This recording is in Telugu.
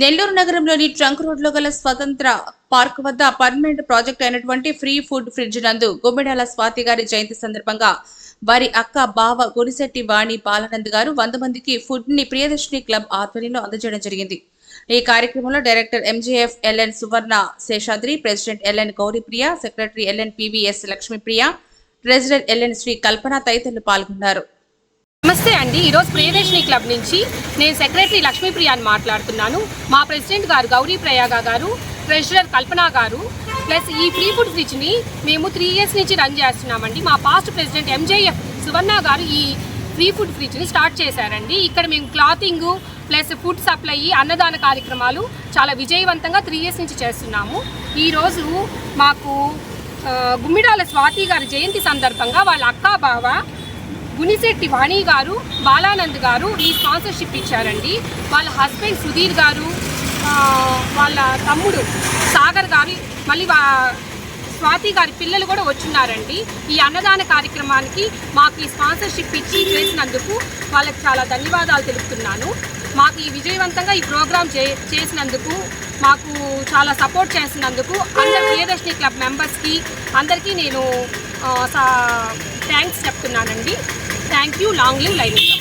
నెల్లూరు నగరంలోని ట్రంక్ రోడ్లో గల స్వతంత్ర పార్క్ వద్ద పర్మనెంట్ ప్రాజెక్ట్ అయినటువంటి ఫ్రీ ఫుడ్ ఫ్రిడ్జ్ నందు గుమ్మిడాల స్వాతి గారి జయంతి సందర్భంగా వారి అక్క బావ గురిశెట్టి వాణి బాలానంద్ గారు వంద మందికి ఫుడ్ని ప్రియదర్శిని క్లబ్ ఆధ్వర్యంలో అందజేయడం జరిగింది. ఈ కార్యక్రమంలో director MGF LN Suvarna Seshadri president LN Gowripriya secretary LN PVS Lakshmipriya president LN Sri Kalpana తదితరులు పాల్గొన్నారు. నమస్తే అండి. ఈరోజు ప్రియదర్శిని క్లబ్ నుంచి నేను సెక్రటరీ లక్ష్మీప్రియ అని మాట్లాడుతున్నాను. మా ప్రెసిడెంట్ గారు గౌరీ ప్రయాగ గారు ట్రెషరర్ కల్పన గారు ప్లస్ ఈ ఫ్రీ ఫుడ్ ఫ్రిడ్జ్ని మేము త్రీ ఇయర్స్ నుంచి రన్ చేస్తున్నామండి. మా పాస్ట్ ప్రెసిడెంట్ ఎంజేఎఫ్ సువర్ణ గారు ఈ ఫ్రీ ఫుడ్ ఫ్రిడ్జ్ని స్టార్ట్ చేశారండి. ఇక్కడ మేము క్లాతింగ్ ప్లస్ ఫుడ్ సప్లై అన్నదాన కార్యక్రమాలు చాలా విజయవంతంగా త్రీ ఇయర్స్ నుంచి చేస్తున్నాము. ఈరోజు మాకు గుమ్మిడాల స్వాతి గారి జయంతి సందర్భంగా వాళ్ళ అక్కా బావ గునిశెట్టి వాణి గారు బాలానంద్ గారు ఈ స్పాన్సర్షిప్ ఇచ్చారండి. వాళ్ళ హస్బెండ్ సుధీర్ గారు వాళ్ళ తమ్ముడు సాగర్ గారు మళ్ళీ వా స్వాతి గారి పిల్లలు కూడా వచ్చున్నారండి. ఈ అన్నదాన కార్యక్రమానికి మాకు ఈ స్పాన్సర్షిప్ ఇచ్చి చేసినందుకు వాళ్ళకి చాలా ధన్యవాదాలు తెలుపుతున్నాను. మాకు ఈ విజయవంతంగా ఈ ప్రోగ్రాం చే చేసినందుకు మాకు చాలా సపోర్ట్ చేసినందుకు అందరు ప్రియదర్శిని క్లబ్ మెంబర్స్కి అందరికీ నేను థ్యాంక్స్ చెప్తున్నానండి. thank you. Long live Live